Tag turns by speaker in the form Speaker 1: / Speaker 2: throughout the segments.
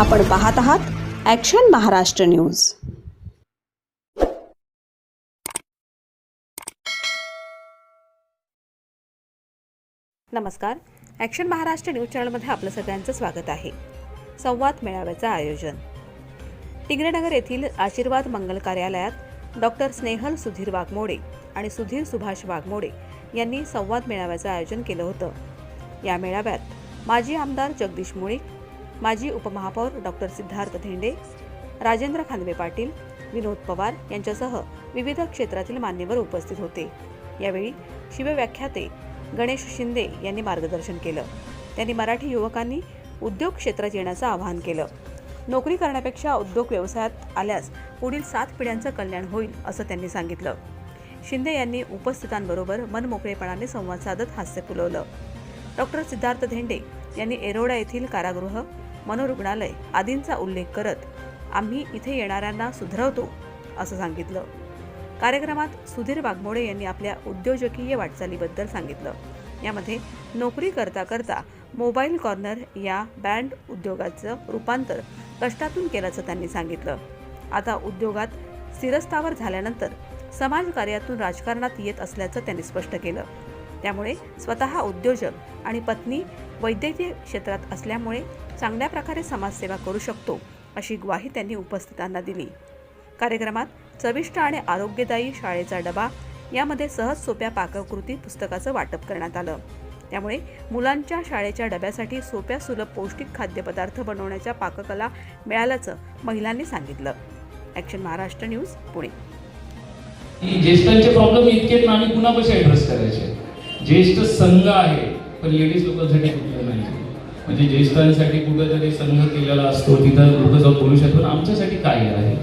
Speaker 1: आपण पाहत आहात ॲक्शन महाराष्ट्र न्यूज नमस्कार. ॲक्शन महाराष्ट्र न्यूज चॅनलमध्ये आपलं सगळ्यांचं स्वागत आहे. संवाद मेळाव्याचं आयोजन. टिंगरेनगर येथील आशीर्वाद मंगल कार्यालयात डॉक्टर स्नेहल सुधीर वाघमोडे आणि सुधीर सुभाष वाघमोडे यांनी संवाद मेळाव्याचं आयोजन केलं होतं. या मेळाव्यात माजी आमदार जगदीश मुळीक माजी उपमहापौर डॉक्टर सिद्धार्थ धेंडे राजेंद्र खांदवे पाटील विनोद पवार यांच्यासह विविध क्षेत्रातील मान्यवर उपस्थित होते. यावेळी शिवव्याख्याते गणेश शिंदे यांनी मार्गदर्शन केलं. त्यांनी मराठी युवकांनी उद्योग क्षेत्रात येण्याचं आवाहन केलं. नोकरी करण्यापेक्षा उद्योग व्यवसायात आल्यास पुढील सात पिढ्यांचं कल्याण होईल असं त्यांनी सांगितलं. शिंदे यांनी उपस्थितांबरोबर मनमोकळेपणाने संवाद साधत हास्य फुलवलं. डॉक्टर सिद्धार्थ धेंडे यांनी एरोडा येथील कारागृह मनोरुग्णालय आदींचा उल्लेख करत आम्ही इथे येणाऱ्यांना सुधरवतो असं सांगितलं. कार्यक्रमात सुधीर वाघमोडे यांनी आपल्या उद्योजकीय वाटचालीबद्दल सांगितलं. यामध्ये नोकरी करता करता मोबाईल कॉर्नर या बँड उद्योगाचं रूपांतर कष्टातून केल्याचं त्यांनी सांगितलं. आता उद्योगात स्थिरस्थावर झाल्यानंतर समाजकार्यातून राजकारणात येत असल्याचं त्यांनी स्पष्ट केलं. त्यामुळे स्वतः उद्योजक आणि पत्नी वैद्यकीय क्षेत्रात असल्यामुळे चांगल्या प्रकारे समाजसेवा करू शकतो अशी ग्वाही त्यांनी उपस्थितांना दिली. कार्यक्रमात चविष्ट आणि आरोग्यदायी शाळेचा डबा यामध्ये सहज सोप्या पाककृती पुस्तकाचं वाटप करण्यात आलं. त्यामुळे मुलांच्या शाळेच्या डब्यासाठी सोप्या सुलभ पौष्टिक खाद्यपदार्थ बनवण्याच्या पाककला मिळाल्याचं महिलांनी सांगितलं. Action Maharashtra news Pune.
Speaker 2: ज्येष्ठांचे problem इतके आम्ही कुणापाशी ऍड्रेस करायचे? ज्येष्ठ संघ आहे पण लेडीज लोकांसाठी कुठलं नाही. म्हणजे ज्येष्ठांसाठी कुठेतरी संघ केलेला असतो तिथं लोक जाऊन बोलू शकतो. आमच्यासाठी काय आहे.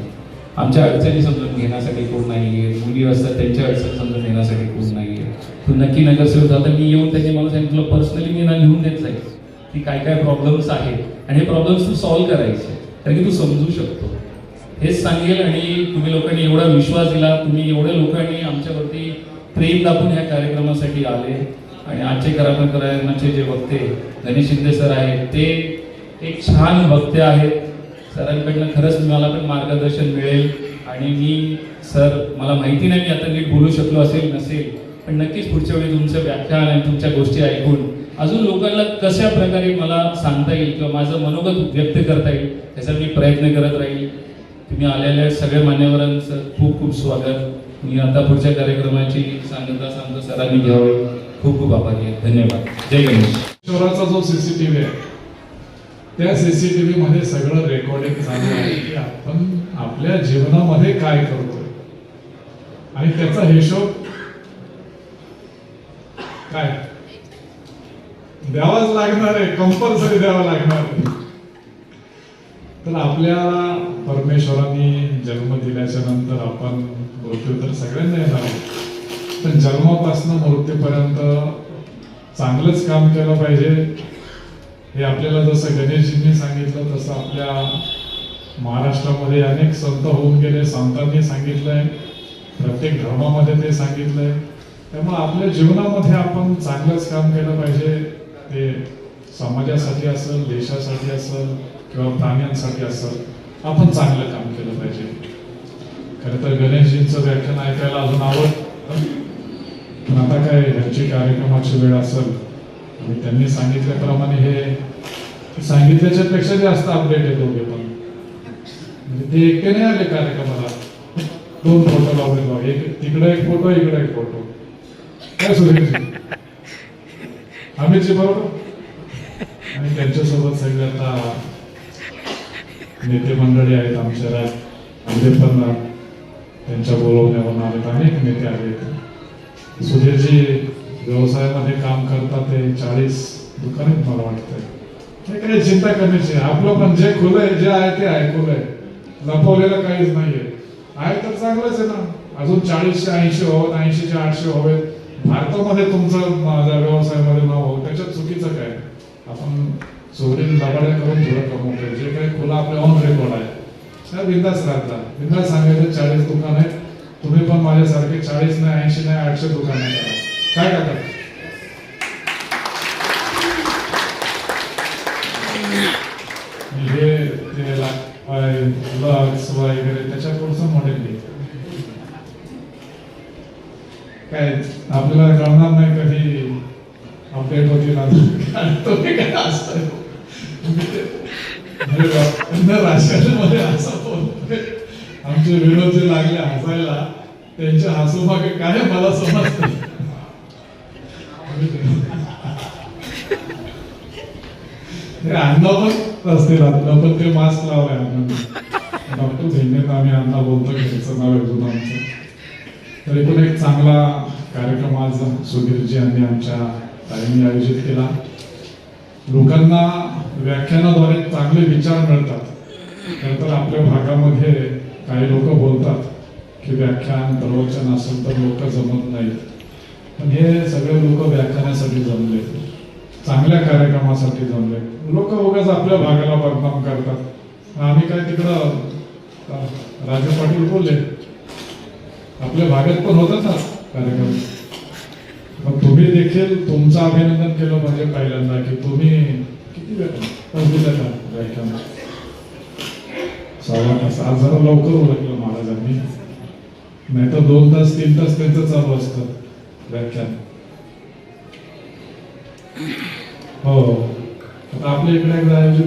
Speaker 2: आमच्या अडचणी समजून घेण्यासाठी कोण नाहीये. मुली असतात त्यांच्या अडचणी समजून घेण्यासाठी कोण नाहीये. तू नक्की नगरसेवक आता मी येऊन त्याची मला सांगितलं पर्सनली मी ना लिहून देत जाईल की काय काय प्रॉब्लेम्स आहेत. आणि हे प्रॉब्लेम्स तू सॉल्व्ह करायचे. कारण की तू समजू शकतो. हेच सांगेल आणि तुम्ही लोकांनी एवढा विश्वास दिला. तुम्ही एवढ्या लोकांनी आमच्यावरती प्रेम दाखवून ह्या कार्यक्रमासाठी आले. आणि आजचे कार्यक्रमाचे जे वक्ते गणेश शिंदे सर आहेत ते एक छान वक्ते आहेत. सरांकडनं खरंच मला पण मार्गदर्शन मिळेल. आणि मी सर मला माहिती नाही मी आता नीट बोलू शकलो असेल नसेल पण नक्कीच पुढच्या वेळी तुमचं व्याख्यान आणि तुमच्या गोष्टी ऐकून अजून लोकांना कशा प्रकारे मला सांगता येईल किंवा माझं मनोगत व्यक्त करता येईल त्याचा मी प्रयत्न करत राहील. तुम्ही आलेल्या सगळ्या मान्यवरांचं खूप खूप स्वागत. मी आता पुढच्या कार्यक्रमाची सांगता सांगता सरांनी घ्यावे. खूप खूप आभारी आहे. धन्यवाद. जय गणेश.
Speaker 3: शहराचा जो सीसीटीव्ही आहे त्या सीसीटीव्ही मध्ये सगळं रेकॉर्डिंग झालं आहे की आपण आपल्या जीवनामध्ये काय करतोय? आणि त्याचा हिशोब काय? द्यावाच लागणार आहे कंपल्सरी द्यावा लागणार आहे. तर आपल्या परमेश्वरांनी जन्म दिल्याच्या नंतर आपण मृत्यू तर सगळ्यांना येणार पण जन्मापासून मृत्यूपर्यंत चांगलंच काम केलं पाहिजे. हे आपल्याला जसं गणेशजींनी सांगितलं तसं आपल्या महाराष्ट्रामध्ये अनेक संत होऊन गेले. संतांनी सांगितलंय प्रत्येक धर्मामध्ये ते सांगितलंय. त्यामुळे आपल्या जीवनामध्ये आपण चांगलंच काम केलं पाहिजे. ते समाजासाठी असेल देशासाठी असेल किंवा प्राण्यांसाठी असेल आपण चांगलं काम केलं पाहिजे. खरं तर गणेशजींचं व्याख्यान ऐकायला अजून आवड पण आता काय ह्यांची कार्यक्रमाची वेळ असेल आणि त्यांनी सांगितल्याप्रमाणे हे सांगितल्याच्या पेक्षा जास्त अपडेट आहे दोघे पण. म्हणजे ते एकटे नाही आले कार्यक्रमाला. दोन फोटो लावले बघ एक तिकडे एक फोटो इकडे एक फोटो काय सुरेश? अमितजी बरोबर? आणि त्यांच्यासोबत सगळे आता नेते मंडळी आहेत आमच्या राज आमचे पण त्यांच्या बोलवण्यावरून आलेत अनेक नेते आलेत. सुधीरजी व्यवसायामध्ये काम करतात ते चाळीस दुकान मला वाटतंय. हे काही चिंता करण्याची आपलं पण जे खुलं आहे जे आहे ते आहे आहे. लपवलेलं काहीच नाहीये. आहे तर चांगलंच आहे ना. अजून चाळीसशे ऐंशी व्हावं ऐंशीचे आठशे व्हावेत भारतामध्ये तुमचं माझ्या व्यवसायामध्ये नाव हो त्याच्यात चुकीचं काय? आपण चोरी लबाड्या करून थोडं कमवतोय जे काही खुलं आपल्या ऑन रेकॉर्ड आहे. त्या बिंदास राहतात बिंदास सांगायचं चाळीस दुकान आहेत. तुम्ही पण माझ्यासारखे चाळीस नाही ऐंशी नाही आठशे दुकान काय करता हे वगैरे त्याच्या पुढचं मॉडेल काय आपल्याला कळणार नाही कधी अपडेट होती ना तुम्ही काय असतो राजकारणामध्ये असं बोलतोय आमचे विरोध जे लागले हसायला त्यांच्या हसूमागे काय मला समजत अण्णा पण असतील अण्णा पण ते मास्क लावलाय अण्णा. डॉक्टर झेंडेत आम्ही अण्णा बोलतो घ्यायचं नाव आहे आमचं. तरी पण एक चांगला कार्यक्रम आज सुधीरजी यांनी आमच्या ताईंनी आयोजित केला. लोकांना व्याख्यानाद्वारे चांगले विचार मिळतात. खरं तर आपल्या भागामध्ये काही लोक बोलतात की व्याख्यान प्रवचन असेल तर लोक जमत नाहीत. पण हे सगळे लोक व्याख्यानासाठी जमले. चांगल्या कार्यक्रमासाठी जमले. लोक उगाच आपल्या भागाला बदनाम करतात. आम्ही काय तिकडं राजा पाटील बोलले आपल्या भागात पण होतात ना कार्यक्रम. मग तुम्ही देखील तुमचं अभिनंदन केलं म्हणजे पहिल्यांदा की तुम्ही किती वेळ तास दिला का व्याख्यान तास आज जरा लवकर ओळखलं महाराजांनी. नाही तर दोन तास तीन तास त्यांचं चालू असतं व्याख्यान. हो. आता आपल्या इकडे एकदा आयोजित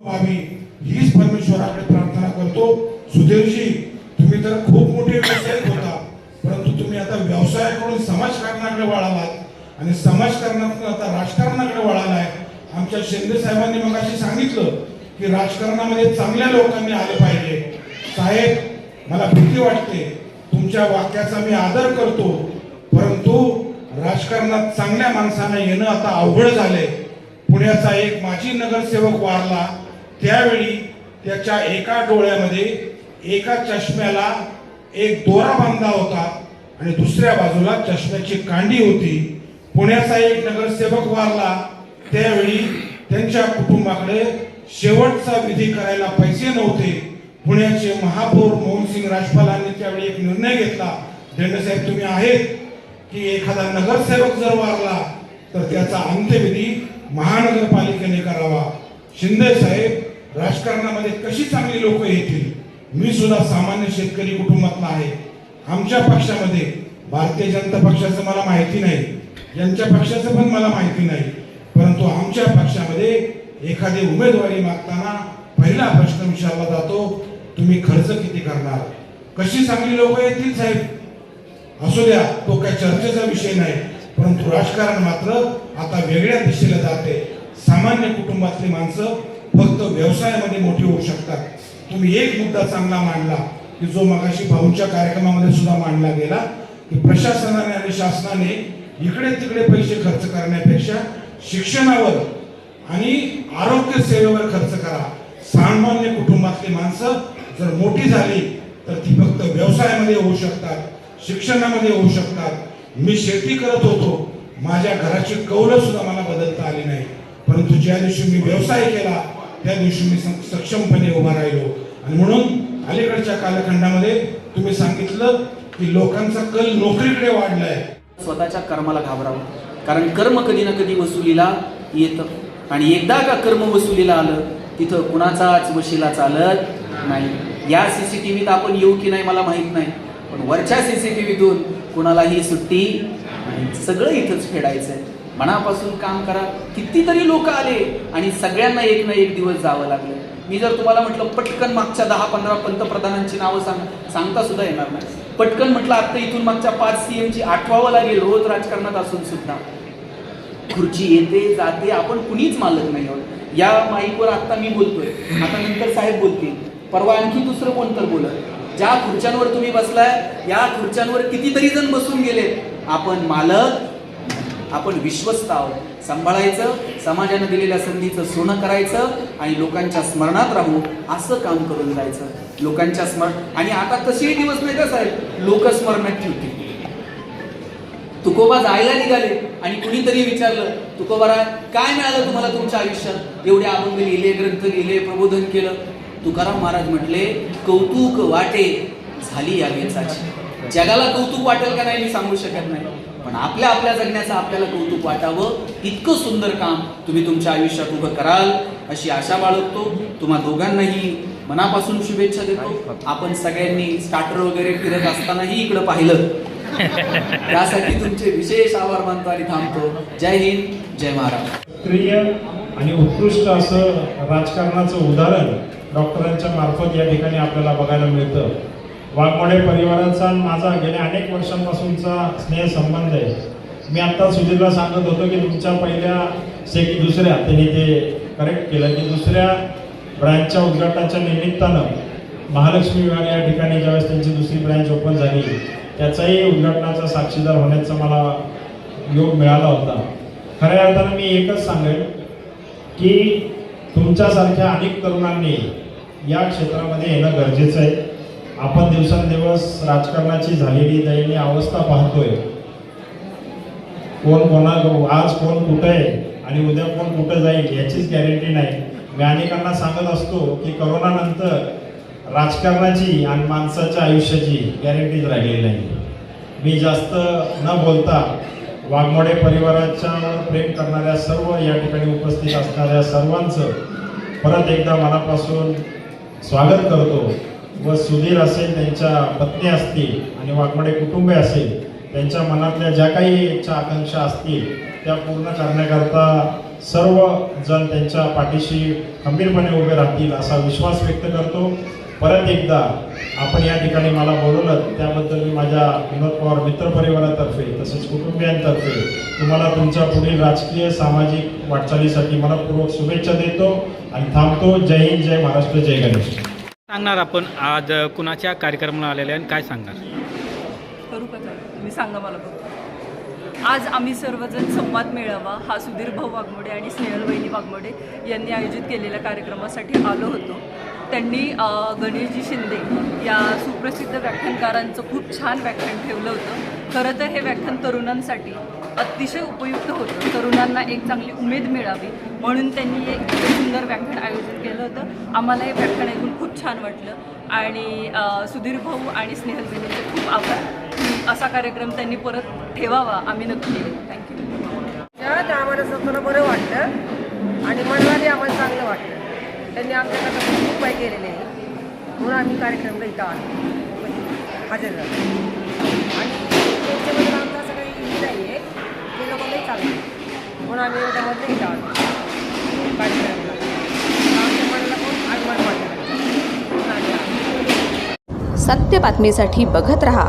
Speaker 3: हो,
Speaker 4: आम्ही हीच परमेश्वराकडे प्रार्थना करतो. सुधीरजी तुम्ही तर खूप मोठे व्यावसायिक होता. परंतु तुम्ही आता व्यवसायाकडून समाजकारणाकडे वळालात. आणि समाजकारणातून आता राजकारणाकडे वळालाय. आमच्या शिंदे साहेबांनी मग सांगितलं की राजकारणामध्ये चांगल्या लोकांनी आले पाहिजे. साहेब मला भीती वाटते. तुमच्या वाक्याचा मी आदर करतो. परंतु राजकारणात चांगल्या माणसांना येणं आता अवघड झालंय. पुण्याचा एक माजी नगरसेवक वारला. त्यावेळी त्याच्या एका डोळ्यामध्ये एका चष्म्याला एक दोरा बांधला होता आणि दुसऱ्या बाजूला चष्म्याची कांडी होती. पुण्याचा एक नगरसेवक वारला. त्यावेळी त्यांच्या कुटुंबाकडे शेवटचा विधी करायला पैसे नव्हते. पुण्याचे महापौर मोहनसिंग राजपालांनी त्यावेळी एक निर्णय घेतला. साहेब तुम्ही आहेत की एखादा नगरसेवक जर वारला तर त्याचा अंत्यविधी महानगरपालिकेने करावा. शिंदे साहेब राजकारणामध्ये कशी चांगली लोक येतील? मी सुद्धा सामान्य शेतकरी कुटुंबातला आहे. आमच्या पक्षामध्ये भारतीय जनता पक्षाचं मला माहिती नाही. यांच्या पक्षाचं पण मला माहिती नाही. परंतु आमच्या पक्षामध्ये एखादी उमेदवारी मागताना पहिला प्रश्न विचारला जातो तुम्ही खर्च किती करणार? कशी चांगली लोक येतील साहेब? असू द्या तो काही चर्चेचा विषय नाही परंतु राजकारण मात्र आता वेगळ्या दिशेला जाते. सामान्य कुटुंबातली माणसं फक्त व्यवसायामध्ये मोठी होऊ शकतात. तुम्ही एक मुद्दा चांगला मांडला की जो मगाशी भाऊंच्या कार्यक्रमामध्ये सुद्धा मांडला गेला की प्रशासनाने आणि शासनाने इकडे तिकडे पैसे खर्च करण्यापेक्षा शिक्षणावर आणि आरोग्य सेवेवर खर्च करा. सामान्य कुटुंबातली माणसं जर मोठी झाली तर ती फक्त व्यवसायामध्ये होऊ शकतात शिक्षणामध्ये होऊ शकतात. मी शेती करत होतो. माझ्या घराची कौलं सुद्धा मला बदलता आली नाही. परंतु ज्या दिवशी मी व्यवसाय केला त्या दिवशी मी सक्षमपणे उभा राहिलो. आणि म्हणून अलीकडच्या कालखंडामध्ये तुम्ही सांगितलं की लोकांचा कल नोकरीकडे वाढलाय.
Speaker 5: स्वतःच्या कर्माला घाबरावं. कारण कर्म कधी ना कधी वसुलीला येतं. आणि एकदा का कर्म वसुलीला आलं तिथं कुणाचाच वशिला चालत नाही. या सी सी टी व्हीत आपण येऊ की नाही मला माहीत नाही. पण वरच्या सी सी टी व्हीतून कुणालाही सुट्टी नाही सगळं इथंच फेडायचं आहे मनापासून काम करा. कितीतरी लोक आले आणि सगळ्यांना एक ना एक दिवस जावं लागलं. मी जर तुम्हाला म्हटलं पटकन मागच्या दहा पंधरा पंतप्रधानांची नावं सांग सांगता सुद्धा येणार नाही. पटकन म्हटलं आता इथून मागच्या पाच सीएम ची आठवावं लागेल रोज राजकारणात असून सुद्धा. खुर्ची येते जाते आपण कुणीच मालक नाही आहोत. या माईकवर आता मी बोलतोय. आता नंतर साहेब बोलतील. परवा आणखी दुसरं कोण तर बोलत ज्या खुर्च्यांवर तुम्ही बसलाय या खुर्च्यांवर कितीतरी जण बसून गेले. आपण मालक आपण विश्वस्त आहोत. सांभाळायचं समाजानं दिलेल्या संधीचं सोनं करायचं आणि लोकांच्या स्मरणात राहू असं काम करून जायचं. लोकांच्या स्मरण आणि आता तसेही दिवस नाही का साहेब लोक स्मरणात ठेवतील तुकोबा जायला निघाले आणि कुणीतरी विचारलं तुकोबारा काय मिळालं तुम्हाला तुमच्या आयुष्यात? एवढे अभंग लिहिले ग्रंथ लिहिले प्रबोधन केलं. तुकाराम महाराज म्हटले कौतुक वाटे झाली या वेचाची. जगाला कौतुक वाटेल का नाही मी सांगू शकत नाही. पण आपल्या आपल्या जगण्याचं आपल्याला कौतुक वाटावं इतकं सुंदर काम तुम्ही तुमच्या आयुष्यात उभं कराल अशी आशा बाळगतो. तुम्हा दोघांनाही मनापासून शुभेच्छा देतो. आपण सगळ्यांनी स्टार्टर वगैरे फिरत असतानाही इकडं पाहिलं. त्यासाठी तुमचे विशेष आभार मानतो आणि थांबतो. जय हिंद जय महाराष्ट्र.
Speaker 6: प्रिय आणि उत्कृष्ट असं राजकारणाचं उदाहरण डॉक्टरांच्या मार्फत या ठिकाणी आपल्याला बघायला मिळतं. वाघमोडे परिवाराचा माझा गेल्या अनेक वर्षांपासूनचा स्नेह संबंध आहे. मी आत्ता सुधीरला सांगत होतो की तुमच्या पहिल्या सेक दुसऱ्या त्यांनी ते करेक्ट केलं. की दुसऱ्या ब्रँचच्या उद्घाटनाच्या निमित्तानं महालक्ष्मी विभाग या ठिकाणी ज्यावेळेस त्यांची दुसरी ब्रँच ओपन झाली त्याचाही उद्घाटनाचा साक्षीदार होण्याचा मला योग मिळाला होता. खऱ्या अर्थानं मी एकच सांगेन की तुमच्यासारख्या अनेक तरुणांनी या क्षेत्रामध्ये येणं गरजेचं आहे. आपण दिवसेंदिवस राजकारणाची झालेली दयनीय अवस्था पाहतोय. कोण कोणा आज कोण कुठं आहे आणि उद्या कोण कुठं जाईल याचीच गॅरंटी नाही. मी अनेकांना सांगत असतो की करोनानंतर राजकारणाची आणि माणसाच्या आयुष्याची गॅरंटीच राहिलेली नाही. मी जास्त न बोलता वाघमोडे परिवाराच्या प्रेम करणाऱ्या सर्व या ठिकाणी उपस्थित असणाऱ्या सर्वांचं परत एकदा मनापासून स्वागत करतो. व सुधीर असेल त्यांच्या पत्नी असतील आणि वाघमोडे कुटुंबे असेल त्यांच्या मनातल्या ज्या काही इच्छा आकांक्षा असतील त्या पूर्ण करण्याकरता सर्व जण त्यांच्या पाठीशी खंबीरपणे उभे राहतील असा विश्वास व्यक्त करतो. परत एकदा आपण या ठिकाणी मला बोलवलं त्याबद्दल मी माझ्या विनोद पवार मित्रपरिवारातर्फे तसेच कुटुंबियांतर्फे तुम्हाला तुमच्या पुढील राजकीय सामाजिक वाटचालीसाठी मनपूर्वक शुभेच्छा देतो आणि थांबतो. जय हिंद जय महाराष्ट्र जय गणेश.
Speaker 7: सांगणार आपण आज कुणाच्या कार्यक्रमाला आलेले आणि काय सांगणार?
Speaker 8: करू का? तुम्ही सांगा मला फक्त. आज आम्ही सर्वजण संवाद मेळावा हा सुधीर भाऊ वाघमोडे आणि स्नेहल वहिनी वाघमोडे यांनी आयोजित केलेल्या कार्यक्रमासाठी आलो होतो. त्यांनी गणेशजी शिंदे या सुप्रसिद्ध व्याख्यानकारांचं खूप छान व्याख्यान ठेवलं होतं. खरं तर हे व्याख्यान तरुणांसाठी अतिशय उपयुक्त होतं. तरुणांना एक चांगली उमेद मिळावी म्हणून त्यांनी एक सुंदर व्याख्यान आयोजित केलं होतं. आम्हाला हे व्याख्यान ऐकून खूप छान वाटलं. आणि सुधीर भाऊ आणि स्नेहलबहिणीचे खूप आभार. असा कार्यक्रम त्यांनी परत ठेवावा आम्ही नक्की थँक्यू
Speaker 9: आम्हाला स्वतःला बरं वाटलं आणि मनालाही आम्हाला चांगलं वाटलं त्यांनी आमच्याकडनं खूप काही केलेले आहे. म्हणून आम्ही कार्यक्रमला इथं आलो. हजर झालो. आणि त्यांच्याबद्दल आमचं असं काही हे नाही आहे ते लोक नाही चालले म्हणून आम्ही एवढ्यामध्ये इथं कार्यक्रमला. आलो.
Speaker 1: सत्य बातमीसाठी बघत रहा.